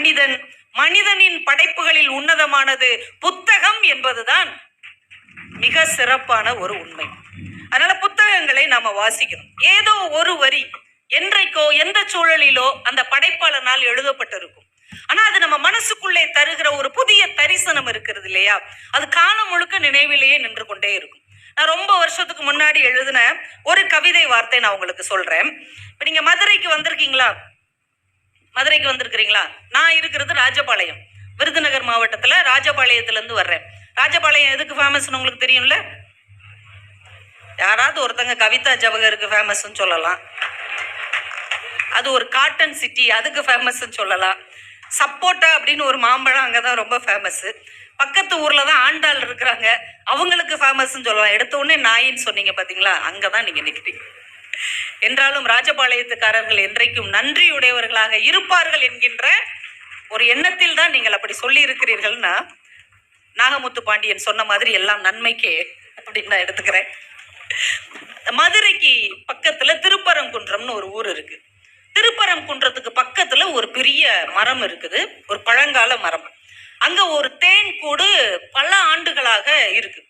மனிதன் மனிதனின் படைப்புகளில் உன்னதமானது புத்தகம் என்பதுதான் மிக சிறப்பான ஒரு உண்மை. அதனால புத்தகங்களை நாம வாசிக்கணும். ஏதோ ஒரு வரி என்றைக்கோ எந்த சூழலிலோ அந்த படைப்பாளனால் எழுதப்பட்டிருக்கும். ஆனா அது நம்ம மனசுக்குள்ளே தருகிற ஒரு புதிய தரிசனம் இருக்கிறது இல்லையா? அது காலம் முழுக்க நினைவிலேயே நின்று கொண்டே இருக்கும். நான் ரொம்ப வருஷத்துக்கு முன்னாடி எழுதின ஒரு கவிதை வார்த்தை நான் உங்களுக்கு சொல்றேன். இப்ப நீங்க மதுரைக்கு வந்திருக்கீங்களா? மதுரைக்கு வந்திருக்கிறீங்களா? நான் இருக்கிறது ராஜபாளையம். விருதுநகர் மாவட்டத்தில் ராஜபாளையத்துலேருந்து வர்றேன். ராஜபாளையம் எதுக்கு ஃபேமஸ்னு உங்களுக்கு தெரியும்ல? யாராவது ஒருத்தங்க கவிதா ஜவகருக்கு ஃபேமஸ்ன்னு சொல்லலாம். அது ஒரு காட்டன் சிட்டி அதுக்கு ஃபேமஸ்ன்னு சொல்லலாம். சப்போட்டா அப்படின்னு ஒரு மாம்பழம் அங்கே தான் ரொம்ப ஃபேமஸ்ஸு பக்கத்து ஊரில் தான் ஆண்டாள் இருக்கிறாங்க. அவங்களுக்கு ஃபேமஸ்ன்னு சொல்லலாம். எடுத்த உடனே நாயின்னு சொன்னீங்க பார்த்தீங்களா அங்கே தான் நீங்கள் நிற்கிறீங்க என்றாலும் ராஜபாளையத்துக்காரர்கள் என்றைக்கும் நன்றியுடையவர்களாக இருப்பார்கள் என்கின்ற ஒரு எண்ணத்தில் தான் நீங்கள் அப்படி சொல்லி இருக்கிறீர்கள்னா நாகமுத்து பாண்டியன் சொன்ன மாதிரி எல்லாம் நன்மைக்கே அப்படின்னு நான் எடுத்துக்கிறேன். மதுரைக்கு பக்கத்துல திருப்பரங்குன்றம்னு ஒரு ஊர் இருக்கு. திருப்பரங்குன்றத்துக்கு பக்கத்துல ஒரு பெரிய மரம் இருக்குது. ஒரு பழங்கால மரம். அங்க ஒரு தேன் கூடு பல ஆண்டுகளாக இருக்கு.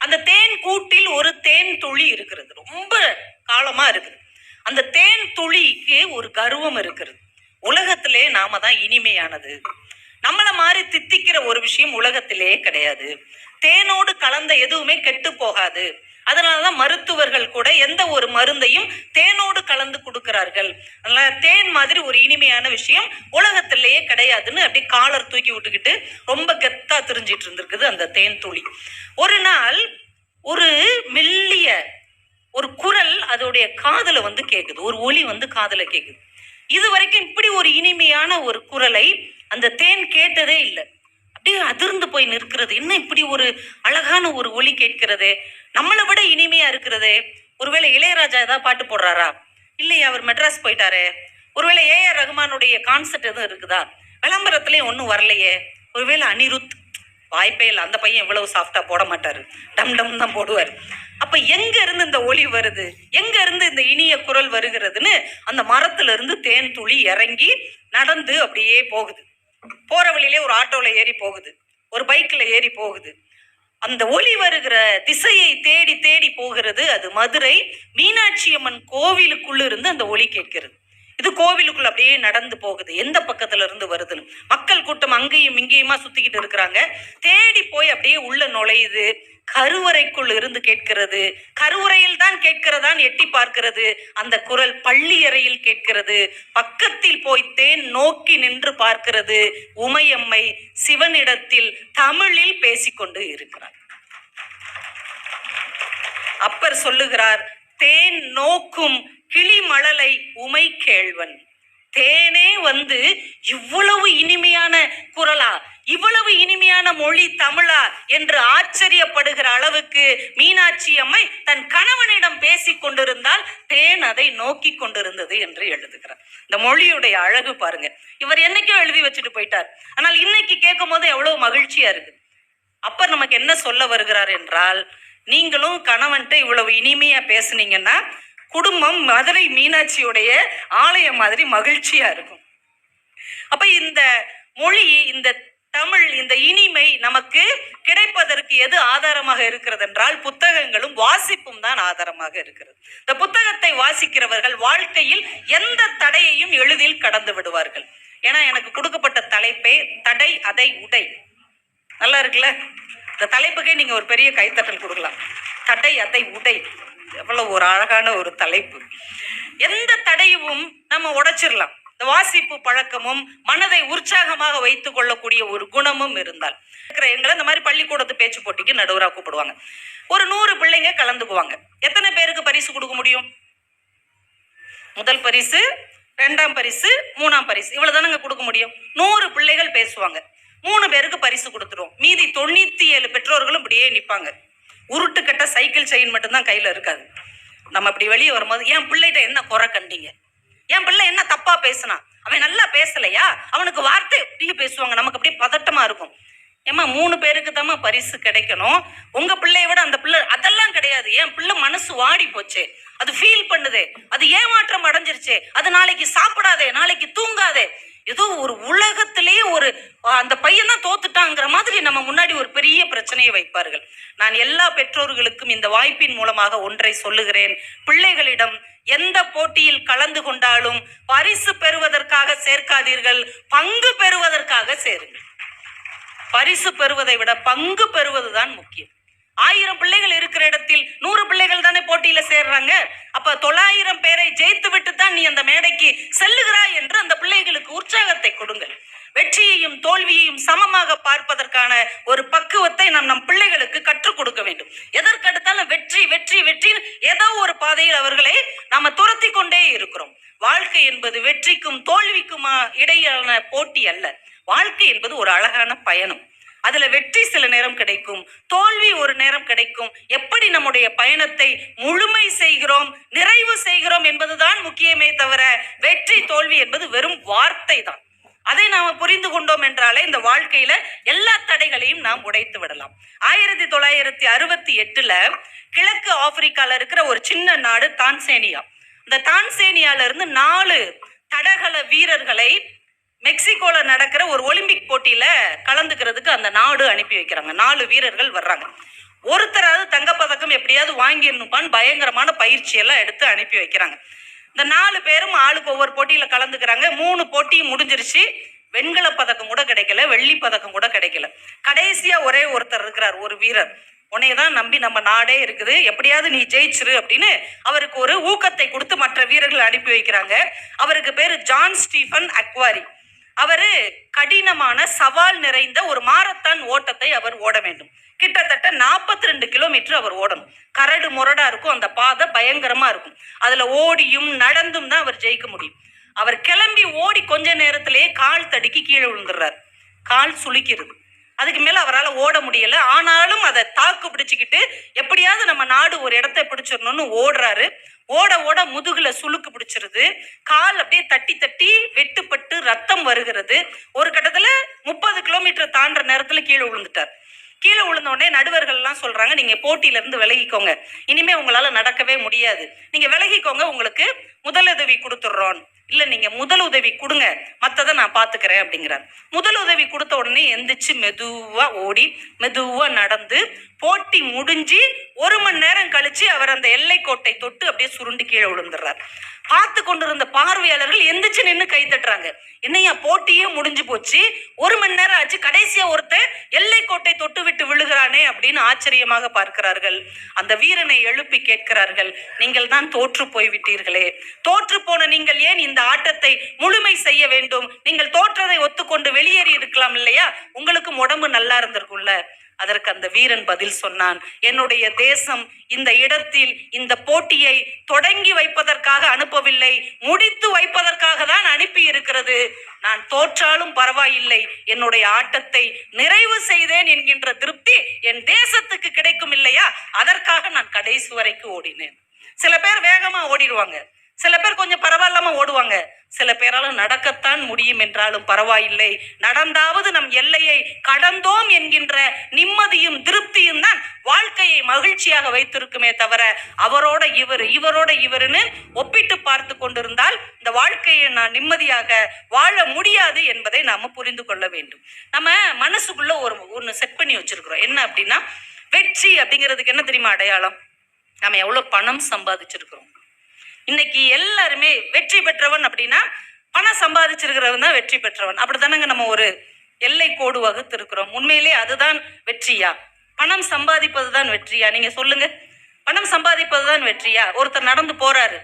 அந்த தேன் கூட்டில் ஒரு தேன் துளி இருக்கிறது. ரொம்ப காலமா இருக்குது. அந்த தேன் துளிக்கு ஒரு கர்வம் இருக்கிறது. உலகத்திலே நாம தான் இனிமையானது. நம்மள மாதிரி தித்திக்கிற ஒரு விஷயம் உலகத்திலே கிடையாது. தேனோடு கலந்த எதுவுமே கெட்டு போகாது. அதனாலதான் மருத்துவர்கள் கூட எந்த ஒரு மருந்தையும் தேனோடு கலந்து கொடுக்கிறார்கள். அதனால தேன் மாதிரி ஒரு இனிமையான விஷயம் உலகத்திலேயே கிடையாதுன்னு அப்படி காலர் தூக்கி விட்டுக்கிட்டு ரொம்ப கெத்தா தெரிஞ்சிட்டு இருந்திருக்குது அந்த தேன் துளி. ஒரு நாள் ஒரு மெல்லிய ஒரு குரல் அதோடைய காதல வந்து கேட்குது ஒரு ஒலி வந்து காதல கேட்குது இது வரைக்கும் இப்படி ஒரு இனிமையான ஒரு குரலை அந்த தேன் கேட்டதே இல்லை. அப்படியே அதிர்ந்து போய் நிற்கிறது. என்ன இப்படி ஒரு அழகான ஒரு ஒலி கேட்கிறது? நம்மளை விட இனிமையா இருக்கிறதே. ஒருவேளை இளையராஜா ஏதாவது பாட்டு போடுறாரா? இல்லையே அவர் மெட்ராஸ் போயிட்டாரே. ஒருவேளை ஏஆர் ரகுமானுடைய கான்செப்ட் எதுவும் இருக்குதா? விளம்பரத்துலேயும் ஒன்றும் வரலையே. ஒருவேளை அனிருத் வாய்ப்பே இல்லை. அந்த பையன் இவ்வளவு சாஃப்டா போட மாட்டாரு. டம் டம் தான் போடுவார். அப்ப எங்க இருந்து இந்த ஒளி வருது? எங்க இருந்து இந்த இனிய குரல் வருகிறதுன்னு அந்த மரத்துல இருந்து தேன் துளி இறங்கி நடந்து அப்படியே போகுது. போற வழியிலே ஒரு ஆட்டோல ஏறி போகுது. ஒரு பைக்ல ஏறி போகுது. அந்த ஒளி வருகிற திசையை தேடி தேடி போகிறது அது மதுரை மீனாட்சி அம்மன் கோவிலுக்குள்ள இருந்து அந்த ஒளி கேட்கிறது. இது கோவிலுக்குள்ள அப்படியே நடந்து போகுது. எந்த பக்கத்துல இருந்து வருதுன்னு. மக்கள் கூட்டம் அங்கேயும் இங்கேயுமா சுத்திக்கிட்டு இருக்கிறாங்க. தேடி போய் அப்படியே உள்ள நுழையுது. கருவறைக்குள் இருந்து கேட்கிறது. கருவறையில் தான் கேட்கிறதான் எட்டி பார்க்கிறது. அந்த குரல் பள்ளி அறையில் கேட்கிறது. பக்கத்தில் போய் தேன் நோக்கி நின்று பார்க்கிறது. உமையம்மை சிவனிடத்தில் தமிழில் பேசிக்கொண்டு இருக்கிறார். அப்பர் சொல்லுகிறார் தேன் நோக்கும் கிளிமழலை உமை கேழ்வன் தேனே வந்து இவ்வளவு இனிமையான குரலா? இவ்வளவு இனிமையான மொழி தமிழா என்று ஆச்சரியப்படுகிற அளவுக்கு மீனாட்சி அம்மை தன் கணவனிடம் பேசிக் கொண்டிருந்தால் தேன் அதை நோக்கி கொண்டிருந்தது என்று எழுதுகிறார். இந்த மொழியுடைய அழகு பாருங்க. இவர் என்னைக்கோ எழுதி வச்சுட்டு போயிட்டார். ஆனால் இன்னைக்கு கேட்கும் போது எவ்வளவு மகிழ்ச்சியா இருக்கு. அப்ப நமக்கு என்ன சொல்ல வருகிறார் என்றால் நீங்களும் கணவன்கிட்ட இவ்வளவு இனிமையா பேசுனீங்கன்னா குடும்பம் மதுரை மீனாட்சியுடைய ஆலயம் மாதிரி மகிழ்ச்சியா இருக்கும். அப்ப இந்த மொழி இந்த தமிழ் இந்த இனிமை நமக்கு கிடைப்பதற்கு எது ஆதாரமாக இருக்கிறது என்றால் புத்தகங்களும் வாசிப்பும் தான் ஆதாரமாக இருக்கிறது. இந்த புத்தகத்தை வாசிக்கிறவர்கள் வாழ்க்கையில் எந்த தடையையும் எளிதில் கடந்து விடுவார்கள். ஏன்னா எனக்கு கொடுக்கப்பட்ட தலைப்பே தடை அதை உடை. நல்லா இருக்குல்ல? இந்த தலைப்புக்கே நீங்க ஒரு பெரிய கைத்தட்டல் கொடுக்கலாம். தடை அதை உடை. எவ்வளவு ஒரு அழகான ஒரு தலைப்பு. எந்த தடையும் நம்ம உடைச்சிடலாம். இந்த வாசிப்பு பழக்கமும் மனதை உற்சாகமாக வைத்துக் கொள்ளக்கூடிய ஒரு குணமும் இருந்தால். இருக்கிற எங்களை இந்த மாதிரி பள்ளிக்கூடத்து பேச்சு போட்டிக்கு நடுவராக கூப்பிடுவாங்க. ஒரு நூறு பிள்ளைங்க கலந்துக்குவாங்க எத்தனை பேருக்கு பரிசு கொடுக்க முடியும்? முதல் பரிசு ரெண்டாம் பரிசு மூணாம் பரிசு. இவ்வளவு தானங்க கொடுக்க முடியும்? நூறு பிள்ளைகள் பேசுவாங்க. மூணு பேருக்கு பரிசு கொடுத்துருவோம். மீதி தொண்ணூத்தி ஏழு பெற்றோர்களும் இப்படியே நிப்பாங்க. உருட்டுக்கட்ட சைக்கிள் செயின் மட்டும்தான் கையில இருக்காது. நம்ம இப்படி வெளியே வரும்போது என் பிள்ளைகிட்ட என்ன குறை கண்டீங்க? என் பிள்ளை என்ன தப்பா பேசினான் அவன் நல்லா பேசலையா? அவனுக்கு வார்த்தை எப்படியே பேசுவாங்க? நமக்கு அப்படியே பதட்டமா இருக்கும். ஏம்மா மூணு பேருக்கு தாம்மா பரிசு கிடைக்கணும். உங்க பிள்ளைய விட அந்த பிள்ளை அதெல்லாம் கிடையாது. என் பிள்ளை மனசு வாடி போச்சு. அது ஃபீல் பண்ணுது. அது ஏமாற்றம் அடைஞ்சிருச்சு. அது நாளைக்கு சாப்பிடாதே நாளைக்கு தூங்காதே. ஏதோ ஒரு உலகத்திலே ஒரு அந்த பையன் தான் தோத்துட்டாங்கிற மாதிரி நம்ம முன்னாடி ஒரு பெரிய பிரச்சனையை வைப்பார்கள். நான் எல்லா பெற்றோர்களுக்கும் இந்த வாய்ப்பின் மூலமாக ஒன்றை சொல்லுகிறேன். பிள்ளைகளிடம் எந்த போட்டியில் கலந்து கொண்டாலும் பரிசு பெறுவதற்காக சேர்க்காதீர்கள் பங்கு பெறுவதற்காக சேருங்கள். பரிசு பெறுவதை விட பங்கு பெறுவதுதான் முக்கியம். ஆயிரம் பிள்ளைகள் இருக்கிற இடத்தில் நூறு பிள்ளைகள் தானே போட்டியில சேர்றாங்க. அப்ப தொள்ளாயிரம் பேரை ஜெயித்து விட்டு தான் நீ அந்த மேடைக்கு செல்லுகிறாய் என்று அந்த பிள்ளைகளுக்கு உற்சாகத்தை கொடுங்கள். வெற்றியையும் தோல்வியையும் சமமாக பார்ப்பதற்கான ஒரு பக்குவத்தை நாம் நம் பிள்ளைகளுக்கு கற்றுக் கொடுக்க வேண்டும். எதற்கெடுத்தாலும் வெற்றி வெற்றி வெற்றி ஏதோ ஒரு பாதையில் அவர்களை நாம துரத்தி கொண்டே இருக்கிறோம். வாழ்க்கை என்பது வெற்றிக்கும் தோல்விக்குமா இடையிலான போட்டி அல்ல. வாழ்க்கை என்பது ஒரு அழகான பயணம். அதுல வெற்றி சில நேரம் கிடைக்கும். தோல்வி ஒரு நேரம் கிடைக்கும். எப்படி நம்முடைய பயணத்தை முழுமை செய்கிறோம் நிறைவு செய்கிறோம் என்பதுதான் முக்கியமே தவிர வெற்றி தோல்வி என்பது வெறும் வார்த்தை தான் அதை நாம புரிந்து கொண்டோம் என்றாலே இந்த வாழ்க்கையில எல்லா தடைகளையும் நாம் உடைத்து விடலாம். ஆயிரத்தி தொள்ளாயிரத்தி அறுபத்தி எட்டுல கிழக்கு ஆப்பிரிக்கால இருக்கிற ஒரு சின்ன நாடு தான்சேனியா. இந்த தான்சேனியால இருந்து நாலு தடகள வீரர்களை மெக்சிகோல நடக்கிற ஒரு ஒலிம்பிக் போட்டியில கலந்துக்கிறதுக்கு அந்த நாடு அனுப்பி வைக்கிறாங்க. நாலு வீரர்கள் வர்றாங்க. ஒருத்தராவது தங்கப்பதக்கம் எப்படியாவது வாங்கிடணுப்பான்னு பயங்கரமான பயிற்சி எல்லாம் எடுத்து அனுப்பி வைக்கிறாங்க. இந்த நாலு பேரும் ஆளுக்கு ஒவ்வொரு போட்டியில கலந்துக்கிறாங்க. மூணு போட்டியும் முடிஞ்சிருச்சு. வெண்கல பதக்கம் கூட கிடைக்கல வெள்ளி பதக்கம் கூட கிடைக்கல. கடைசியா ஒரே ஒருத்தர் இருக்கிறார் ஒரு வீரர். உன்னைய தான் நம்பி நம்ம நாடே இருக்குது. எப்படியாவது நீ ஜெயிச்சிரு அப்படின்னு அவருக்கு ஒரு ஊக்கத்தை கொடுத்து மற்ற வீரர்கள் அனுப்பி வைக்கிறாங்க. அவருக்கு பேரு ஜான் ஸ்டீஃபன் அக்வாரி. அவர் கடினமான சவால் நிறைந்த ஒரு மாரத்தான் ஓட்டத்தை அவர் ஓட வேண்டும். கிட்டத்தட்ட நாற்பத்தி ரெண்டு கிலோமீட்டர் அவர் ஓடணும். கரடு முரடா இருக்கும் அந்த பாதை பயங்கரமா இருக்கும். அதுல ஓடியும் நடந்தும் தான் அவர் ஜெயிக்க முடியும். அவர் கிளம்பி ஓடி கொஞ்ச நேரத்திலேயே கால் தடுக்கி கீழே விழுந்துடுறார். கால் சுளிக்கிறது அதுக்கு மேல அவரால் ஓட முடியல. ஆனாலும் அதை தாக்கு பிடிச்சுக்கிட்டு எப்படியாவது நம்ம நாடு ஒரு இடத்த பிடிச்சிடணும்னு ஓடுறாரு. ஓட ஓட முதுகுல சுளுக்கு பிடிச்சிருது. கால் அப்படியே தட்டி தட்டி வெட்டுப்பட்டு ரத்தம் வருகிறது. ஒரு கட்டத்துல முப்பது கிலோமீட்டர் தாண்டுற நேரத்துல கீழே விழுந்துட்டார். கீழே விழுந்த உடனே நடுவர்கள் எல்லாம் சொல்றாங்க நீங்க போட்டியில இருந்து விலகிக்கோங்க. இனிமே உங்களால நடக்கவே முடியாது. நீங்க விலகிக்கோங்க உங்களுக்கு முதலுதவி கொடுத்துட்றோம். இல்ல நீங்க முதல் உதவி கொடுங்க மத்ததை நான் பாத்துக்கிறேன் அப்படிங்கிறார். முதல் உதவி கொடுத்த உடனே எந்திரிச்சு மெதுவா ஓடி மெதுவா நடந்து போட்டி முடிஞ்சு ஒரு மணி நேரம் கழிச்சு அவர் அந்த எல்லைக்கோட்டை தொட்டு அப்படியே சுருண்டு கீழே விழுந்துடுறார். பார்த்து கொண்டிருந்த பார்வையாளர்கள் எந்திரிச்சு நின்று கை தட்டுறாங்க. என்னையா போட்டியே முடிஞ்சு போச்சு. ஒரு மணி நேரம் ஆச்சு. கடைசியா ஒருத்தன் எல்லைக்கோட்டை தொட்டு விட்டு விழுகிறானே அப்படின்னு ஆச்சரியமாக பார்க்கிறார்கள். அந்த வீரனை எழுப்பி கேட்கிறார்கள் நீங்கள் தான் தோற்று போய் விட்டீர்களே தோற்று போன நீங்கள் ஏன் இந்த ஆட்டத்தை முழுமை செய்ய வேண்டும்? நீங்கள் தோற்றதை ஒத்துக்கொண்டு வெளியேறி இருக்கலாம் இல்லையா? உங்களுக்கும் உடம்பு நல்லா இருந்திருக்கும்ல. அதற்கு அந்த வீரன் பதில் சொன்னான் என்னுடைய தேசம் இந்த இடத்தில் இந்த போட்டியை தொடங்கி வைப்பதற்காக அனுப்பவில்லை முடித்து வைப்பதற்காக தான் அனுப்பி இருக்கிறது நான் தோற்றாலும் பரவாயில்லை என்னுடைய ஆட்டத்தை நிறைவு செய்தேன் என்கின்ற திருப்தி என் தேசத்துக்கு கிடைக்கும் இல்லையா? அதற்காக நான் கடைசி வரைக்கும் ஓடினேன். சில பேர் வேகமா ஓடிடுவாங்க. சில பேர் கொஞ்சம் பரவாயில்லாம ஓடுவாங்க. சில பேரால நடக்கத்தான் முடியும் என்றாலும் பரவாயில்லை. நடந்தாவது நம் எல்லையை கடந்தோம் என்கின்ற நிம்மதியும் திருப்தியும் தான் வாழ்க்கையை மகிழ்ச்சியாக வைத்திருக்குமே தவிர அவரோட இவர் இவரோட இவருன்னு ஒப்பிட்டு பார்த்து கொண்டிருந்தால் இந்த வாழ்க்கையை நான் நிம்மதியாக வாழ முடியாது என்பதை நாம புரிந்து கொள்ள வேண்டும். நம்ம மனசுக்குள்ள ஒரு ஒன்று செட் பண்ணி வச்சிருக்கிறோம். என்ன அப்படின்னா வெற்றி அப்படிங்கிறதுக்கு என்ன தெரியுமா அடையாளம்? நம்ம எவ்வளவு பணம் சம்பாதிச்சிருக்கிறோம். இன்னைக்கு எல்லாருமே வெற்றி பெற்றவன் அப்படின்னா பணம் சம்பாதிச்சிருக்கிறவன் தான் வெற்றி பெற்றவன். அப்படித்தானங்க நம்ம ஒரு எல்லை கோடு வகுத்திருக்கிறோம். உண்மையிலே அதுதான் வெற்றியா? பணம் சம்பாதிப்பது தான் வெற்றியா? நீங்க சொல்லுங்க. பணம் சம்பாதிப்பது தான் வெற்றியா? ஒருத்தர் நடந்து போறாரு.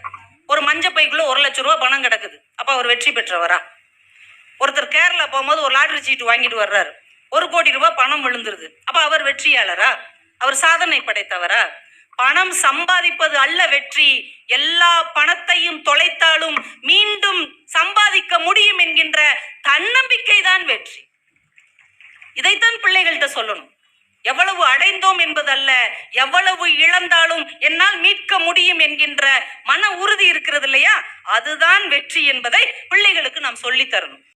ஒரு மஞ்ச பைக்குள்ள ஒரு லட்சம் ரூபா பணம் கிடக்குது. அப்ப அவர் வெற்றி பெற்றவரா? ஒருத்தர் கேரளா போகும்போது ஒரு லாட்ரி சீட்டு வாங்கிட்டு வர்றாரு. ஒரு கோடி ரூபாய் பணம் விழுந்துருது. அப்ப அவர் வெற்றியாளரா? அவர் சாதனை படைத்தவரா? பணம் சம்பாதிப்பது அல்ல வெற்றி. எல்லா பணத்தையும் தொலைத்தாலும் மீண்டும் சம்பாதிக்க முடியும் என்கின்ற தன்னம்பிக்கை தான் வெற்றி. இதைத்தான் பிள்ளைகள்கிட்ட சொல்லணும். எவ்வளவு அடைந்தோம் என்பதல்ல எவ்வளவு இழந்தாலும் என்னால் மீட்க முடியும் என்கின்ற மன உறுதி இருக்கிறது இல்லையா? அதுதான் வெற்றி என்பதை பிள்ளைகளுக்கு நாம் சொல்லித்தரணும்